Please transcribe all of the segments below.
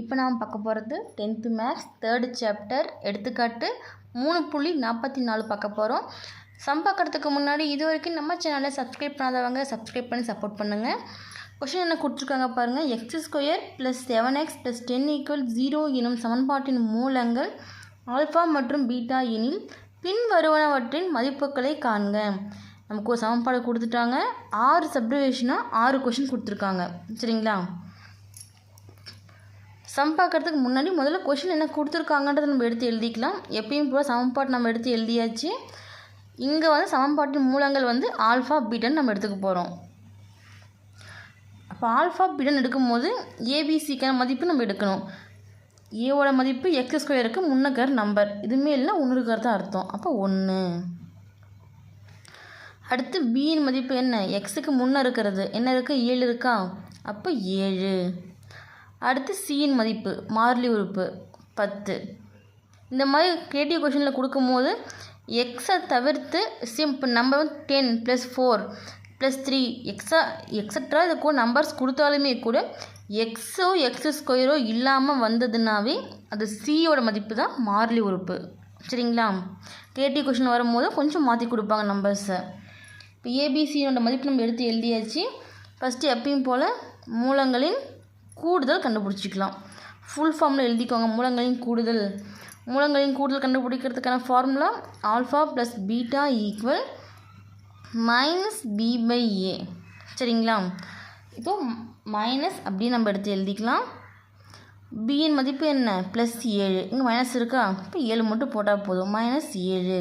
இப்போ நாம் பார்க்க போகிறது டென்த்து மேக்ஸ் தேர்டு சாப்டர் எடுத்துக்காட்டு மூணு புள்ளி நாற்பத்தி நாலு பார்க்க போகிறோம். சம் பார்க்குறதுக்கு முன்னாடி இது வரைக்கும் நம்ம சேனலை சப்ஸ்கிரைப் பண்ணாதவங்க சப்ஸ்கிரைப் பண்ணி சப்போர்ட் பண்ணுங்கள் கொஷின் என்ன கொடுத்துருக்காங்க பாருங்கள் X square plus seven X plus ten equal zero எனும் சமன்பாட்டின் மூலங்கள் ஆல்ஃபா மற்றும் பீட்டா எனில் பின் வருவனவற்றின் மதிப்புகளை காண்க. நமக்கு ஒரு சமன்பாடு கொடுத்துட்டாங்க. ஆறு சப்டிவேஷனாக ஆறு கொஷின் கொடுத்துருக்காங்க. சரிங்களா? சம் பார்க்குறதுக்கு முன்னாடி முதல்ல கொஷின் என்ன கொடுத்துருக்காங்கன்றதை நம்ம எடுத்து எழுதிக்கலாம். எப்பயும் போல் சமன்பாட்டு நம்ம எடுத்து எழுதியாச்சு. இங்கே வந்து சமன்பாட்டின் மூலங்கள் வந்து ஆல்ஃபா பீட்டன் நம்ம எடுத்துக்க போகிறோம் அப்போ ஆல்ஃபா பீட்டன் எடுக்கும்போது ஏபிசிக்கான மதிப்பு நம்ம எடுக்கணும். ஏவோட மதிப்பு எக்ஸ் ஸ்கொயருக்கு முன்னக்கர் நம்பர் இதுமே இல்லைனா ஒன்றுக்கர் தான் அர்த்தம். அப்போ ஒன்று அடுத்து பியின் மதிப்பு என்ன? எக்ஸுக்கு முன்னே இருக்கிறது. என்ன இருக்குது ஏழு இருக்கா? அப்போ ஏழு. அடுத்து சியின் மதிப்பு மாறிலி உறுப்பு பத்து. இந்த மாதிரி கிரியேட்டிவ் கொஷினில் கொடுக்கும்போது எக்ஸை தவிர்த்து சிம்பிள் நம்பர் வந்து ten plus four plus three எக்ஸா எக்ஸட்ரா இது கூட நம்பர்ஸ் கொடுத்தாலுமே கூட எக்ஸோ எக்ஸ் ஸ்கொயரோ இல்லாமல் வந்ததுனாவே அது சியோட மதிப்பு தான் மாறிலி உறுப்பு. சரிங்களா? கிரியேட்டிவ் கொஷின் வரும்போது கொஞ்சம் மாற்றி கொடுப்பாங்க நம்பர்ஸை இப்போ ஏபிசியோட மதிப்பு நம்ம எடுத்து எழுதியாச்சு. ஃபஸ்ட்டு எப்பயும் போல் மூலங்களின் கூடுதல் கண்டுபிடிச்சிக்கலாம். ஃபுல் ஃபார்மில் எழுதிக்கோங்க. மூலங்களின் கூடுதல். மூலங்களின் கூடுதல் கண்டுபிடிக்கிறதுக்கான formula alpha plus beta equal minus B by A சரிங்களா? இப்போ மைனஸ் அப்படின்னு நம்ம எடுத்து எழுதிக்கலாம். பியின் மதிப்பு என்ன? ப்ளஸ் ஏழு. இங்கே மைனஸ் இருக்கா? இப்போ ஏழு மட்டும் போட்டால் போதும். மைனஸ் ஏழு.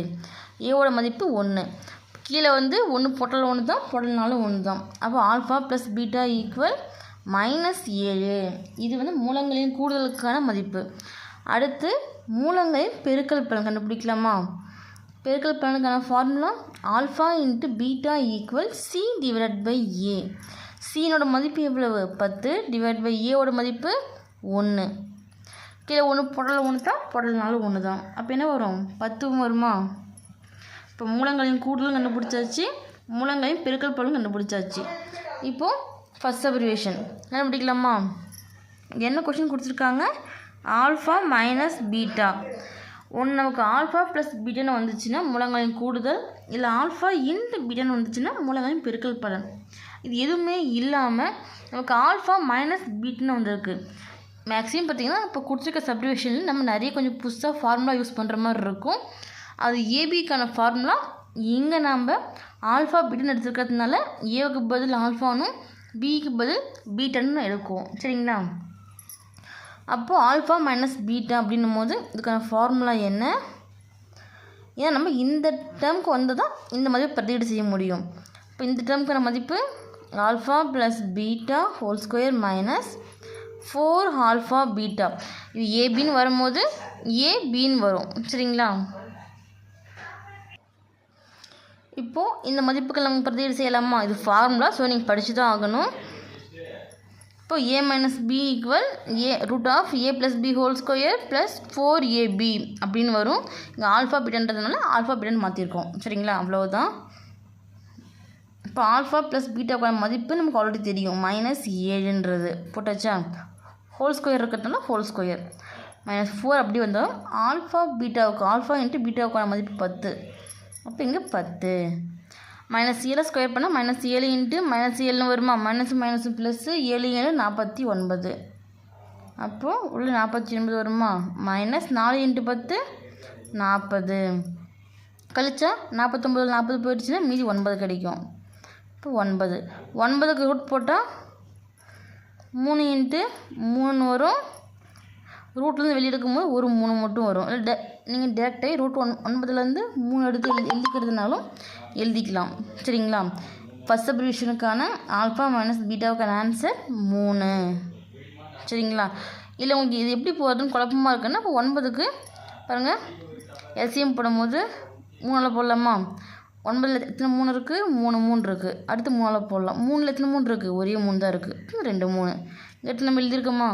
ஏவோட மதிப்பு ஒன்று கீழே வந்து ஒன்று போட்டாலும் ஒன்று தான் போடலனாலும் ஒன்று தான் அப்போ alpha plus beta equal minus ஏழு. இது வந்து மூலங்களின் கூடுதலுக்கான மதிப்பு. அடுத்து மூலங்களின் பெருக்கல் பலன் கண்டுபிடிக்கலாமா? பெருக்கல் பலனுக்கான formula alpha into beta equal C divide by A சீனோட மதிப்பு எவ்வளவு? பத்து டிவைட் பை ஏவோட மதிப்பு ஒன்று கீழே ஒன்று புடல ஒன்று தான் புடலனாலும் ஒன்று தான் அப்போ என்ன வரும்? பத்துவும் வருமா? இப்போ மூலங்களின் கூடுதலும் கண்டுபிடிச்சாச்சு. மூலங்களின் பெருக்கல் பலனும் கண்டுபிடிச்சாச்சு. இப்போது ஃபஸ்ட் சப்ரிவேஷன் கண்டுபிடிக்கலாமா? என்ன கொஷின் கொடுத்துருக்காங்க? ஆல்ஃபா மைனஸ் பீட்டா ஒன்று நமக்கு ஆல்ஃபா ப்ளஸ் பீட்டான்னு வந்துச்சுன்னா மூலங்களின் கூடுதல் இல்லை ஆல்ஃபா இன்ட்டு பீட்டான்னு வந்துச்சுன்னா மூலங்களின் பெருக்கல் பலன். இது எதுவுமே இல்லாமல் நமக்கு ஆல்ஃபா மைனஸ் பீட்டுன்னு வந்திருக்கு. மேக்ஸிமம் பார்த்திங்கன்னா இப்போ கொடுத்துருக்க சப்டிவிஷனில் நம்ம நிறைய கொஞ்சம் புதுசாக ஃபார்முலா யூஸ் பண்ணுற மாதிரி இருக்கும். அது ஏபிக்கான ஃபார்முலா இங்கே நாம் ஆல்ஃபா பீட்டுன்னு எடுத்துருக்கிறதுனால ஏவுக்கு பதில் ஆல்ஃபானும் பிக்கு பதில் பீட்டன்னு எடுக்கும். சரிங்களா? அப்போது ஆல்ஃபா மைனஸ் பீட்டா அப்படின்னும் போது இதுக்கான ஃபார்முலா என்ன? ஏன்னா நம்ம இந்த டேர்முக்கு வந்து தான் இந்த மதிப்பு பிரதியீடு செய்ய முடியும். இப்போ இந்த டேர்முக்கான மதிப்பு alpha plus beta whole square minus four alpha beta இது ஏபின்னு வரும்போது ஏபின்னு வரும். சரிங்களா? இப்போது இந்த மதிப்புகள் நம்ம பிரதியீடு செய்யலாமா? இது ஃபார்முலா ஸோ நீங்கள் படித்து தான் ஆகணும். இப்போ A minus B equal A root of A plus B whole square plus four AB அப்படின்னு வரும். இங்கே ஆல்ஃபா பீட்டன்றதுனால ஆல்ஃபா பீட்டன் மாற்றிருக்கோம் சரிங்களா? அவ்வளோதான் இப்போ ஆல்ஃபா ப்ளஸ் பீட்டாக்கான மதிப்பு நமக்கு ஆல்ரெடி தெரியும். மைனஸ் ஏழுன்றது. போட்டாச்சா? ஹோல் ஸ்கொயர் இருக்கிறதுனால ஹோல் ஸ்கொயர் மைனஸ் ஃபோர் அப்படி வந்தாலும் ஆல்ஃபா பீட்டாவுக்கு ஆல்ஃபா இன்ட்டு பீட்டாவுக்கான மதிப்பு பத்து. அப்போ இங்கே பத்து. மைனஸ் ஏழை ஸ்கொயர் பண்ணால் மைனஸ் ஏழு இன்ட்டு மைனஸ் ஏழுன்னு வருமா? மைனஸ் மைனஸ் ப்ளஸ்ஸு ஏழு ஏழு நாற்பத்தி ஒன்பது. அப்போது உள்ள நாற்பத்தி ஒன்பது வருமா? மைனஸ் நாலு இன்ட்டு பத்து நாற்பது. கழிச்சா நாற்பத்தொம்பது நாற்பது போயிடுச்சுன்னா மீதி ஒன்பது கிடைக்கும். இப்போ ஒன்பது. ஒன்பதுக்கு ரூட் போட்டால் மூணு இன்ட்டு மூணு வரும். ரூட்லேருந்து வெளியே எடுக்கும்போது ஒரு மூணு மட்டும் வரும். இல்லை டே நீங்கள் டேரெக்டாகவே ரூட் ஒன் ஒன்பதுலேருந்து மூணு எடுத்து எழுதி எழுதிக்கிறதுனாலும் எழுதிக்கலாம். சரிங்களா? ஃபஸ்ட் சப்ரிவிஷனுக்கான ஆல்ஃபா மைனஸ் பீட்டாவுக்கான ஆன்சர் மூணு. சரிங்களா? இல்லை உங்களுக்கு இது எப்படி போகிறதுன்னு குழப்பமாக இருக்குன்னா இப்போ ஒன்பதுக்கு பாருங்கள் எல்சிஎம் போடும்போது மூணில் போடலாமா? ஒன்பதில் எத்தனை மூணு இருக்குது மூணு மூணு இருக்குது அடுத்து மூணில் போடலாம். மூணில் எத்தனை மூணு இருக்குது ஒரே மூணு தான் இருக்குது ரெண்டு மூணு. எட்டு நம்ம எழுதியிருக்கோமா?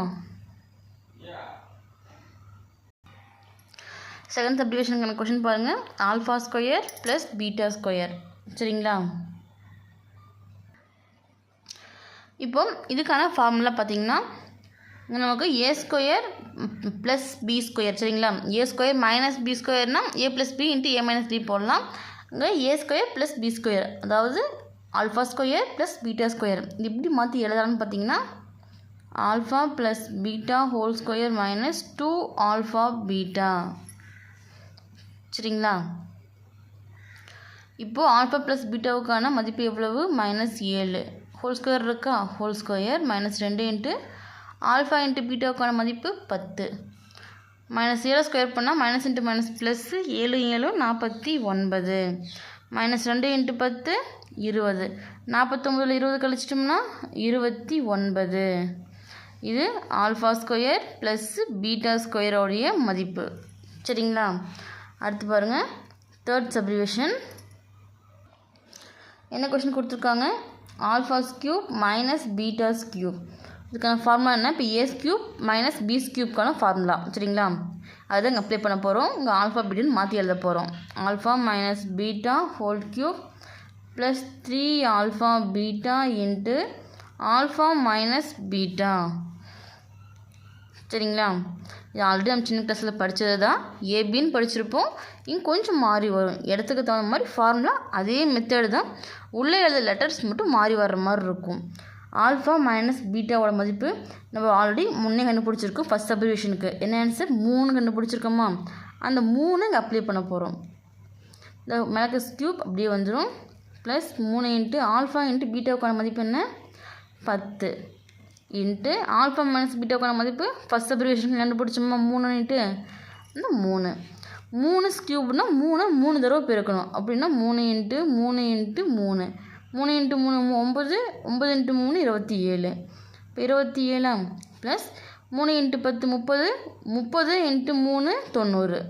செகண்ட் சப்டிவிஷனுக்கான கொஷின் பாருங்கள் alpha square plus beta square சரிங்களா? இப்போ இதுக்கான ஃபார்முலா பார்த்தீங்கன்னா நமக்கு a square plus b square சரிங்களா? A square minus b ஸ்கொயர்னால் a plus b into a minus b போடலாம். இங்கே a square plus b square அதாவது alpha square plus beta square இது எப்படி மாற்றி எழுதலாம்னு பார்த்தீங்கன்னா alpha plus beta whole square minus two alpha beta சரிங்களா? இப்போது ஆல்ஃபா ப்ளஸ் பீட்டாவுக்கான மதிப்பு எவ்வளவு? மைனஸ் ஏழு. ஹோல் ஸ்கொயர் இருக்கா? ஹோல் ஸ்கொயர் மைனஸ் ரெண்டு இன்ட்டு ஆல்ஃபா இன்ட்டு பீட்டாவுக்கான மதிப்பு பத்து. மைனஸ் ஏழு ஸ்கொயர் பண்ணால் மைனஸ் இன்ட்டு மைனஸ் ப்ளஸ்ஸு ஏழு ஏழு நாற்பத்தி ஒன்பது. மைனஸ் ரெண்டு இன்ட்டு பத்து இருபது. நாற்பத்தொம்பதில் இருபது கழிச்சிட்டோம்னா இருபத்தி ஒன்பது. இது ஆல்ஃபா ஸ்கொயர் ப்ளஸ்ஸு பீட்டா ஸ்கொயரோடைய மதிப்பு. சரிங்களா? அடுத்து பாருங்கள் தேர்ட் சப்ரிவேஷன் என்ன கொஷின் கொடுத்துருக்காங்க? Alpha's cube minus beta's cube இதுக்கான ஃபார்முலா என்ன? இப்போ ஏஸ் கியூப் மைனஸ் பிஸ் கியூப்க்கான ஃபார்முலா சரிங்களா? அதுதான் இங்கே அப்ளை பண்ண போகிறோம் இங்கே ஆல்ஃபா பீட்டான்னு மாற்றி எழுத போகிறோம் alpha minus beta whole cube plus three alpha beta into alpha minus beta சரிங்களா? இது ஆல்ரெடி நம்ம சின்ன கிளாஸில் படித்தது தான் ஏபின்னு படிச்சிருப்போம். இங்கே கொஞ்சம் மாறி வரும். இடத்துக்கு தகுந்த மாதிரி ஃபார்முலா அதே மெத்தடு தான். உள்ளே எழுத லெட்டர்ஸ் மட்டும் மாறி வர்ற மாதிரி இருக்கும். ஆல்ஃபா மைனஸ் பீட்டாவோட மதிப்பு நம்ம ஆல்ரெடி முன்னே கண்டுபிடிச்சிருக்கோம். ஃபஸ்ட் அப்ரிவேஷனுக்கு என்ன ஆன்சர் மூணு கண்டுபிடிச்சிருக்கோமா? அந்த மூணு இங்கே அப்ளை பண்ண போகிறோம் இந்த மேலக்கஸ் கியூப் அப்படியே வந்துடும் ப்ளஸ் மூணு இன்ட்டு ஆல்ஃபா இன்ட்டு பீட்டாவுக்கான மதிப்பு என்ன? பத்து. இன்ட்டு ஆல்ஃபா மைனஸ் பீட்டாக்கான மதிப்பு ஃபஸ்ட் சப்ரிவேஷன் கண்டுபிடிச்சோமா? மூணு இன்ட்டு இந்த மூணு? மூணு ஸ்கியூப்னா மூணு மூணு தடவை பெருக்கணும். அப்படின்னா மூணு இன்ட்டு மூணு இன்ட்டு மூணு. மூணு இன்ட்டு மூணு ஒம்பது ஒம்பது இன்ட்டு மூணு இருபத்தி ஏழு. இப்போ இருபத்தி ஏழாம் ப்ளஸ் மூணு இன்ட்டு பத்து முப்பது முப்பது இன்ட்டு மூணு தொண்ணூறு.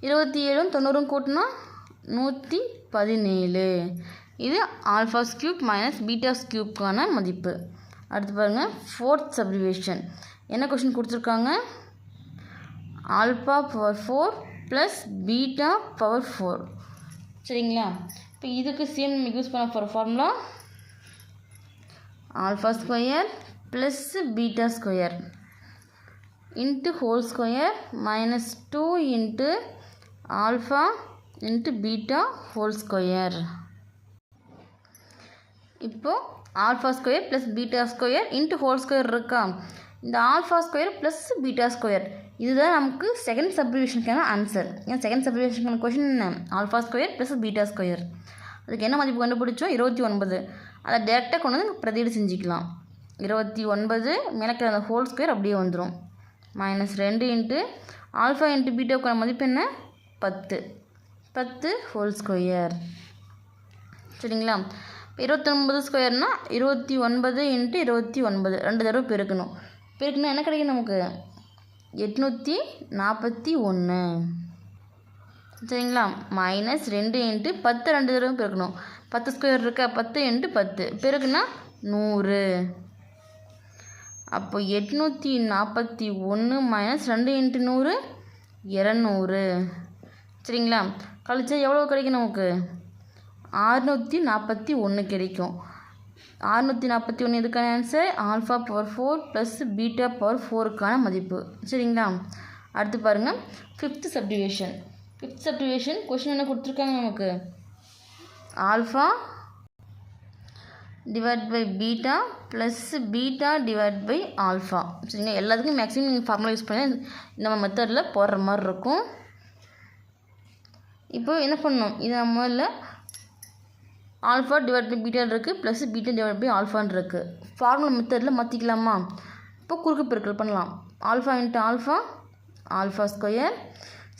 இருபத்தி ஏழும் தொண்ணூறும் கூட்டினா நூற்றி பதினேழு. இது ஆல்ஃபாஸ் கியூப் மைனஸ் பீட்டாஸ் கியூப்க்கான மதிப்பு. அடுத்து பாருங்கள் ஃபோர்த் சப்ரிவேஷன் என்ன கொஷின் கொடுத்துருக்காங்க? Alpha power four plus beta power four சரிங்களா? இப்போ இதுக்கு சேம் நம்ம யூஸ் பண்ண போகிற formula alpha square plus beta square into whole square minus two into alpha into beta whole square இப்போது alpha square plus beta square into whole square இருக்கா? இந்த alpha square plus beta square இதுதான் நமக்கு second சப்ரிவேஷனுக்கான answer ஏன் second சப்ரிவேஷனுக்கான question என்ன? Alpha square plus beta square அதுக்கு என்ன மதிப்பு கண்டுபிடிச்சோம்? இருபத்தி ஒன்பது. அதை டேரெக்டாக கொண்டு வந்து பிரதீடு செஞ்சுக்கலாம். இருபத்தி ஒன்பது மேலக்கிற அந்த ஹோல் ஸ்கொயர் அப்படியே வந்துடும் மைனஸ் ரெண்டு இன்ட்டு ஆல்ஃபா இன்ட்டு பீட்டாவுக்கான மதிப்பு என்ன? பத்து. பத்து ஹோல் ஸ்கொயர் சரிங்களா? இருபத்தொன்பது ஸ்கொயர்னா இருபத்தி ஒன்பது இன்ட்டு இருபத்தி ஒன்பது. ரெண்டு தடவை பெருக்கணும். பெருக்கணும் என்ன கிடைக்கும் நமக்கு? எட்நூற்றி நாற்பத்தி ஒன்று சரிங்களா? மைனஸ் ரெண்டு இன்ட்டு பத்து ரெண்டு தடவை பெருக்கணும். பத்து ஸ்கொயர் இருக்கா? பத்து இன்ட்டு பத்து. பெருக்குனா நூறு. அப்போ எட்நூற்றி நாற்பத்தி ஒன்று மைனஸ் ரெண்டு இன்ட்டு நூறு இரநூறு. சரிங்களா? கழிச்சா எவ்வளோ கிடைக்கும் நமக்கு? அறுநூற்றி நாற்பத்தி ஒன்று கிடைக்கும். அறுநூற்றி நாற்பத்தி ஒன்று இதுக்கான answer alpha power four plus beta power ஃபோருக்கான மதிப்பு. சரிங்களா? அடுத்து பாருங்கள் fifth subdivision fifth subdivision question என்ன கொடுத்துருக்காங்க நமக்கு? Alpha divide by beta plus beta divide by alpha சரிங்களா? எல்லாத்துக்கும் மேக்ஸிமம் நீங்கள் ஃபார்முலா யூஸ் பண்ணி நம்ம மெத்தடில் போடுற மாதிரி இருக்கும். இப்போ என்ன பண்ணணும்? இதை நம்ம முதல்ல ஆல்ஃபா டிவைட் பை பீட்டான் இருக்குது ப்ளஸ் பீட்டா டிவைட் பை ஆல்ஃபான் இருக்குது ஃபார்முலா மெத்தடில் மாற்றிக்கலாமா இப்போ குறுக்கு பெருக்கல் பண்ணலாம். Alpha into alpha alpha square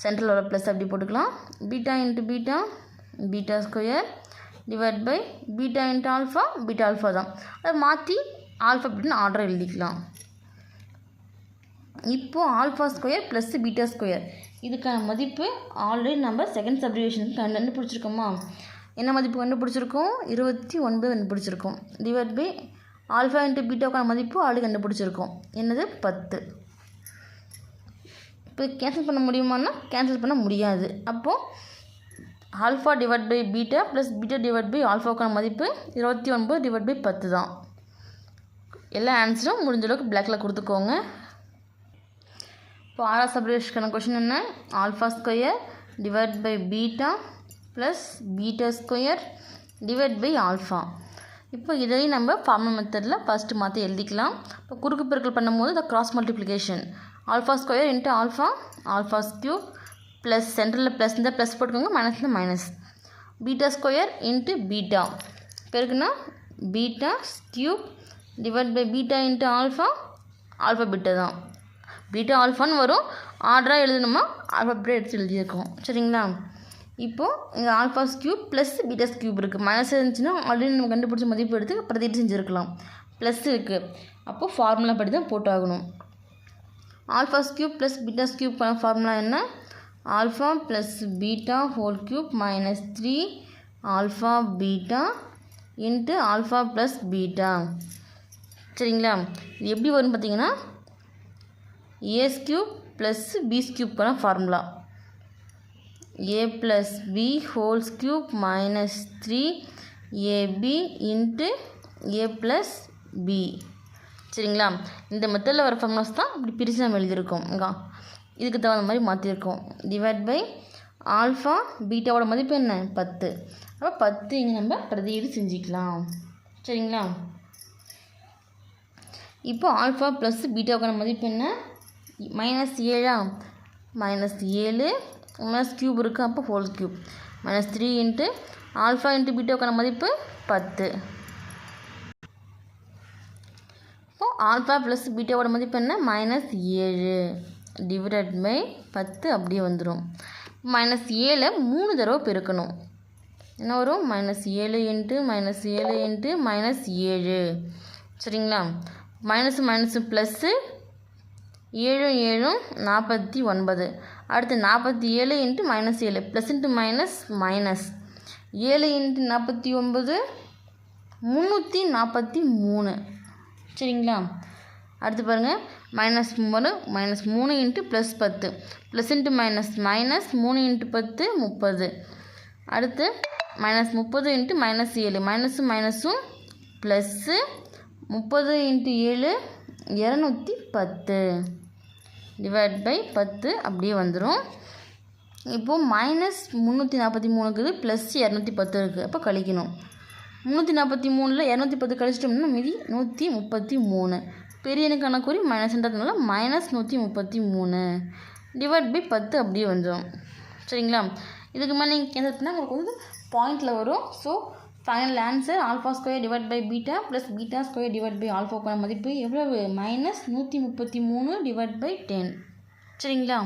central வர ப்ளஸ் அப்படி போட்டுக்கலாம். Beta into beta beta square divide by beta into alpha beta alpha தான். அதை மாற்றி ஆல்ஃபா அப்படின்னு ஆர்டர் எழுதிக்கலாம். இப்போது alpha square plus beta square இதுக்கான மதிப்பு ஆல்ரெடி நம்ம செகண்ட் சப்ரிவேஷனுக்கு கண்டு கண்டுபிடிச்சிருக்கோமா? என்ன மதிப்பு கண்டுபிடிச்சிருக்கோம்? இருபத்தி ஒன்பது கண்டுபிடிச்சிருக்கோம். டிவைட் பை ஆல்ஃபா இன்ட்டு பீட்டாவுக்கான மதிப்பு ஆல்ரெடி கண்டுபிடிச்சிருக்கோம். என்னது? பத்து. இப்போ கேன்சல் பண்ண முடியுமான்னா கேன்சல் பண்ண முடியாது. அப்போது alpha divide by beta plus beta divide by ஆல்ஃபாவுக்கான மதிப்பு இருபத்தி ஒன்பது டிவைட் பை பத்து தான். எல்லா ஆன்சரும் முடிஞ்ச அளவுக்கு பிளாக்கில் கொடுத்துக்கோங்க. இப்போ ஆரா சப்டிவிஷனுக்கான கொஷின் என்ன? Alpha square divide by beta plus beta square divide by alpha இப்போ இதையும் நம்ம ஃபார்மல் மெத்தடில் ஃபஸ்ட்டு மாற்றி எழுதிக்கலாம். இப்போ குறுக்கு பெருக்கல் பண்ணும்போது இந்த cross multiplication alpha square into alpha alpha cube plus சென்டரில் ப்ளஸ் இந்த ப்ளஸ் போட்டுக்கோங்க மைனஸில் minus beta square into beta பெருக்குன்னா beta cube divide by beta into alpha alpha beta தான். பீட்டா ஆல்ஃபான்னு வரும். ஆர்டராக எழுதணுமா? ஆல்ஃபா பீட்டா எடுத்து எழுதியிருக்கோம். சரிங்களா? இப்போது இங்கே alpha's cube plus beta's cube இருக்குது மைனஸ் இருந்துச்சுன்னா ஆல்ரெடி நம்ம கண்டுபிடிச்ச மதிப்பு எடுத்து பிரதிட்டு செஞ்சுருக்கலாம். ப்ளஸ் இருக்குது அப்போது ஃபார்முலா படி தான் போட்டாகணும் alpha's cube plus beta's cube formula என்ன? Alpha plus beta whole cube minus three alpha beta into alpha plus beta சரிங்களா? இது எப்படி வரும்னு பார்த்தீங்கன்னா a's cube plus b's கியூப்க்கான formula a plus b whole cube minus three ab into a plus b சரிங்களா? இந்த மெத்தடில் வர ஃபார்முலாஸ் தான் இப்படி பிரித்து நம்ம எழுதியிருக்கோம். இங்கே. இதுக்கு தகுந்த மாதிரி மாற்றிருக்கோம் டிவைட் பை ஆல்ஃபா பீட்டாவோட மதிப்பு என்ன? பத்து. அப்போ பத்து இங்கே நம்ம பிரதியீடு செஞ்சுக்கலாம். சரிங்களா? இப்போ ஆல்ஃபா ப்ளஸ் பீட்டாவுக்கான மதிப்பு என்ன? மைனஸ் ஏழா? மைனஸ் ஏழு மைனஸ் க்யூப் இருக்குது அப்போ whole cube minus three into alpha into பீட்டோக்கான மதிப்பு பத்து. இப்போ ஆல்ஃபா ப்ளஸ் பீட்டாவோட மதிப்பு என்ன? மைனஸ் ஏழு. டிவைடட் பை பத்து அப்படியே வந்துடும் மைனஸ் ஏழை மூணு தடவை பெருக்கணும். என்ன வரும்? மைனஸ் ஏழு இன்ட்டு மைனஸ் ஏழு இன்ட்டு மைனஸ் ஏழு. சரிங்களா? மைனஸ் மைனஸு ப்ளஸ்ஸு ஏழும் ஏழும் நாற்பத்தி ஒன்பது. அடுத்து நாற்பத்தி ஏழு இன்ட்டு மைனஸ் ஏழு. ப்ளஸ் இன்ட்டு மைனஸ் மைனஸ் ஏழு இன்ட்டு நாற்பத்தி ஒன்பது முந்நூற்றி நாற்பத்தி மூணு. சரிங்களா? அடுத்து பாருங்கள் மைனஸ் மூணு மைனஸ் மூணு இன்ட்டு ப்ளஸ் பத்து. ப்ளஸ் இன்ட்டு மைனஸ் மைனஸ் மூணு இன்ட்டு பத்து முப்பது. அடுத்து மைனஸ் முப்பது இன்ட்டு மைனஸ் ஏழு. மைனஸும் மைனஸும் ப்ளஸ்ஸு முப்பது இன்ட்டு ஏழு இரநூத்தி பத்து. டிவைட் பை பத்து அப்படியே வந்துடும் இப்போது மைனஸ் முந்நூற்றி நாற்பத்தி மூணுக்குது ப்ளஸ் இரநூத்தி பத்து இருக்குது அப்போ கழிக்கணும். முந்நூற்றி நாற்பத்தி மூணில் இரநூத்தி பத்து கழிச்சிட்டோம்னா மீதி நூற்றி முப்பத்தி மூணு. பெரிய எண்ணுக்கான குறி? மைனஸ்ன்றதுனால மைனஸ் நூற்றி முப்பத்தி மூணு. டிவைட் பை பத்து அப்படியே வந்துடும் சரிங்களா? இதுக்கு மேலே நீங்கள் கேன்சல் பண்ணால் உங்களுக்கு வந்து பாயிண்டில் வரும். So final answer alpha square divide by beta plus beta square divide by ஆல்ஃபாக்கான மதிப்பு எவ்வளவு? மைனஸ் நூற்றி முப்பத்தி மூணு டிவைட் பை டென் சரிங்களா?